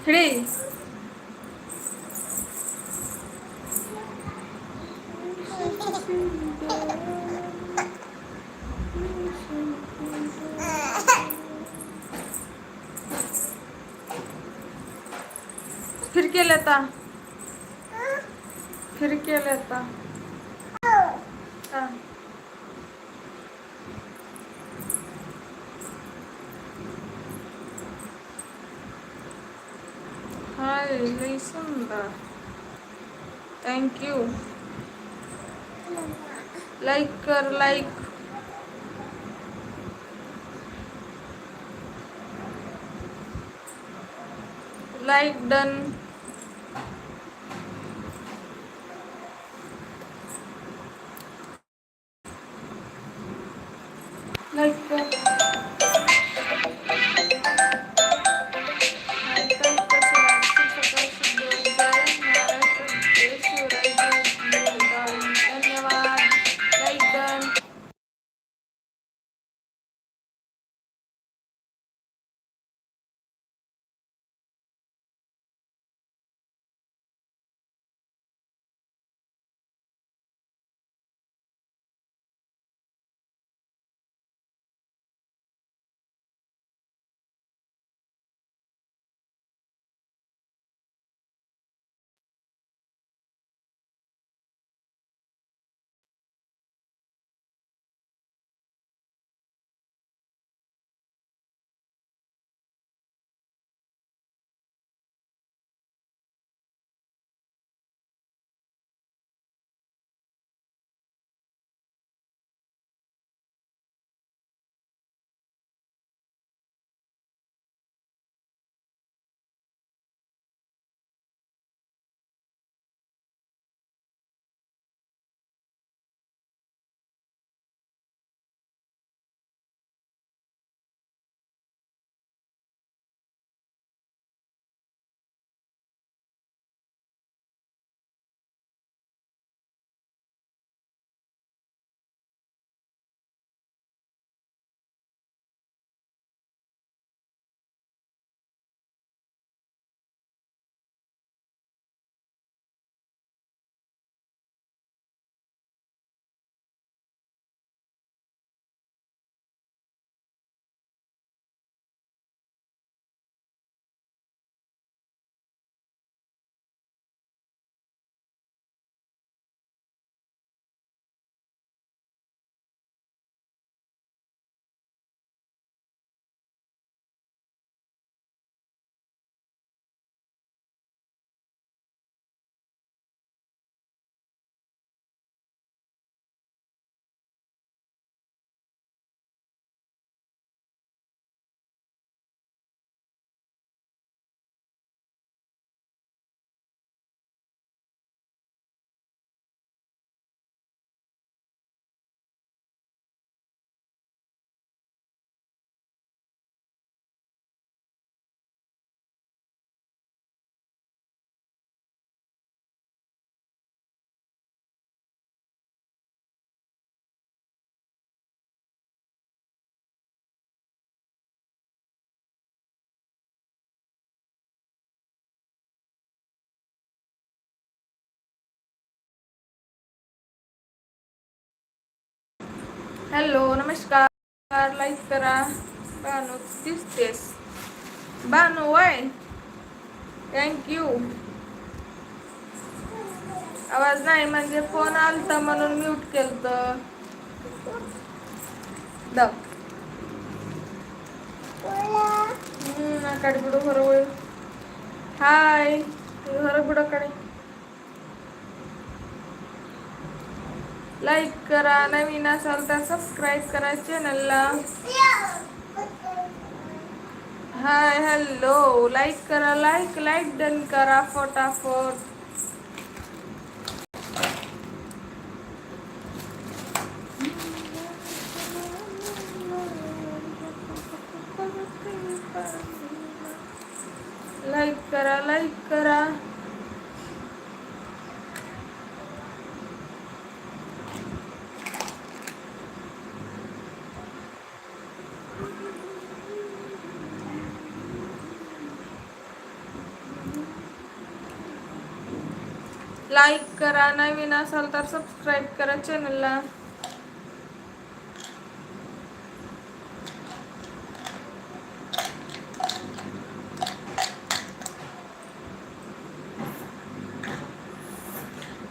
इकडे फिर के लेता फिर के लेता हा. हाय लई सुंदर थँक्यू लाईक कर like like done like hello नमस्कार. लाईक करा. बानू दिसतेस. बानू वय. थँक्यू आवाज नाही म्हणजे फोन आलता म्हणून म्यूट केलं तर दकडे बुडू हरवळ हाय हरबुडाकडे लाईक करा नवीन असाल तर सबस्क्राईब करा चॅनलला हाय हॅलो लाईक करा लाईक लाईक डन करा फटाफट लाईक करा लाईक करा लाईक करा नवीन असाल तर सबस्क्राईब करा चॅनलला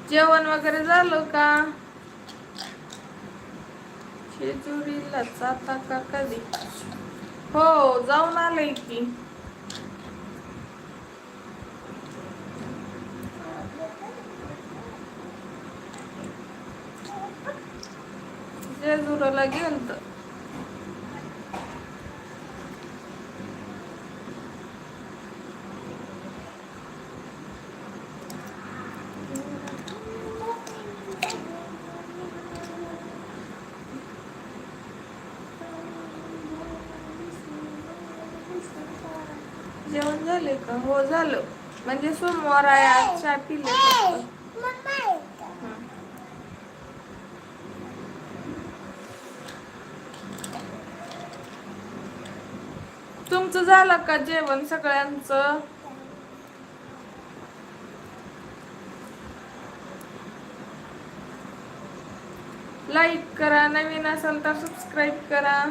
जेवण वगैरे झालं का? शेजुरीला जाता का कधी? हो जाऊन आलंय की. जेजुरीला गेलत जेवण झाले का? हो झालं. म्हणजे सोमवार आहे आज चहा पिले तुमचं झालं का जेवण सगळ्यांचं? लाईक करा नवीन असाल तर सबस्क्राईब करा.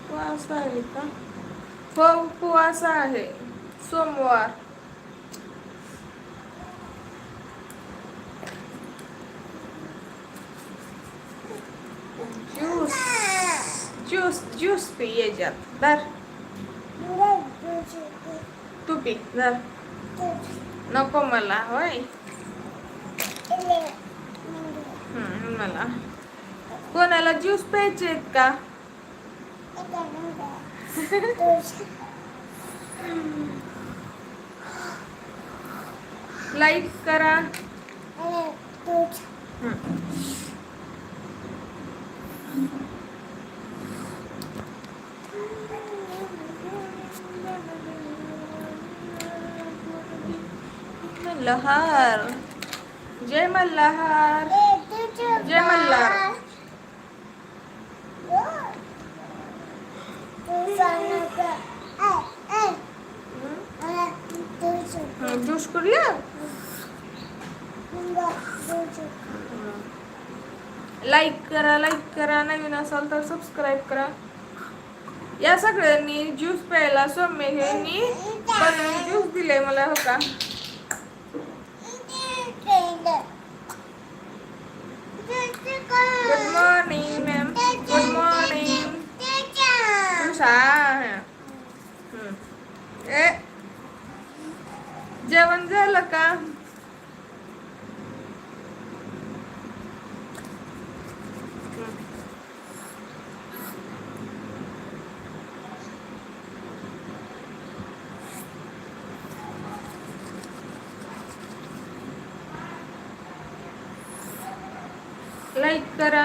उपवास आहे का? हो उपवास आहे. सोमवार ज्यूस ज्यूस ज्यूस पी याच्यात धर तू पी धर नको मला होय मला कोणाला ज्यूस प्यायचे आहेत का लाईक करा हम्म. मल्हार. जय मल्हार. जय मल्हार. ज्यूस करूया लाईक करा लाईक करा नवीन असाल तर सबस्क्राईब करा. या सगळ्यांनी ज्यूस प्यायला सौम्य हे बनवून ज्यूस दिले मला हो का? तुषा ए. जेवण झालं का? लाईक करा.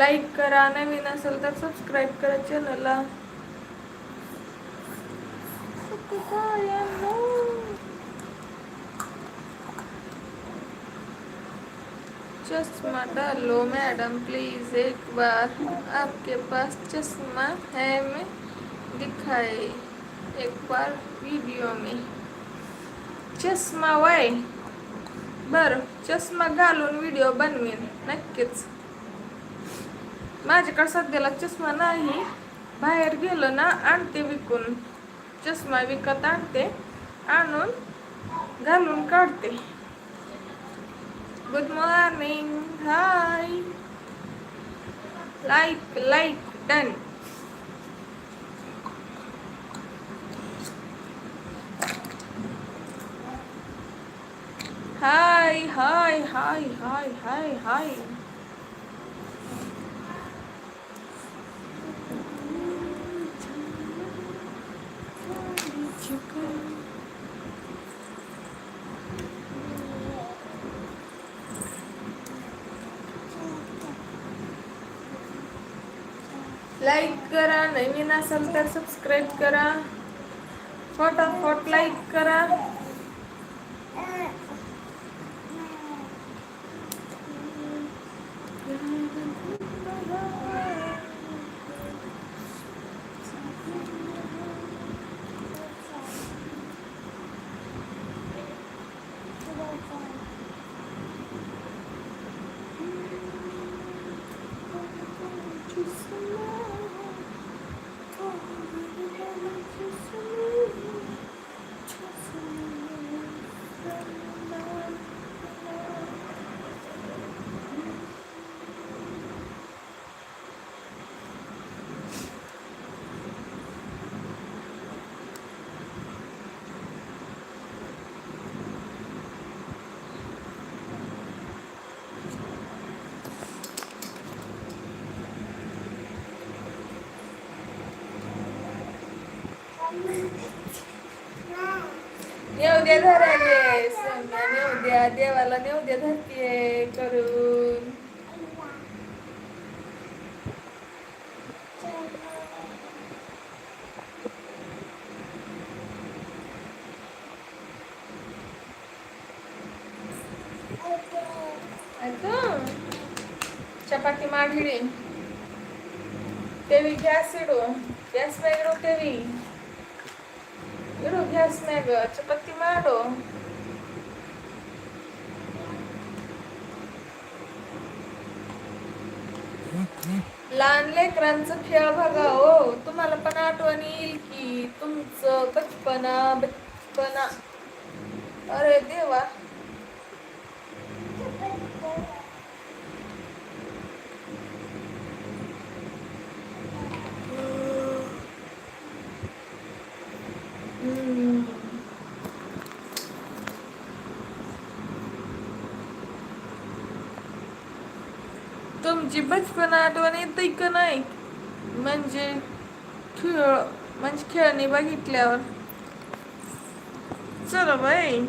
लाईक करा नवीन असेल तर सबस्क्राईब करा चॅनलला चश्मा डालो मैडम प्लीज एक बार. आपके पास चश्मा है मैं दिखाए एक बार वीडियो में. चष्मा वय बर चष्मा घालून व्हिडिओ बनवीन नक्कीच. माझ्याकडे सध्याला चष्मा नाही. बाहेर गेलो ना आणते विकून. चष्मा विकत आणते आणून घालून काढते. Good morning hi like like done hi hi hi hi hi hi like करा नवीन असाल तर सबस्क्राईब करा. फटाफट लाईक करा. नेऊ द्या धराले सोन्या नेऊ द्या देवाला नेऊ द्या धरतीये करून ಆಯ್ತು ಚಪಾತಿ ಮಾಡಿಡಿ ತೆವಿ ಗ್ಯಾಸ್ ಇಡು ಗ್ಯಾಸ್ ಮ್ಯಾಗ ಇಡು ತೆವಿ ಇಡು ಗ್ಯಾಸ್ ಮ್ಯಾಗ ಚಪಾತಿ ಮಾಡು लहान लेकरांचं खेळ बघा हो तुम्हाला पण आठवण येईल की तुमचं बचपना बचपना अरे देवा हम्म. तुमची बचपन आठवण येते का नाही. म्हणजे खेळ म्हणजे खेळणी बघितल्यावर. चलो बाई.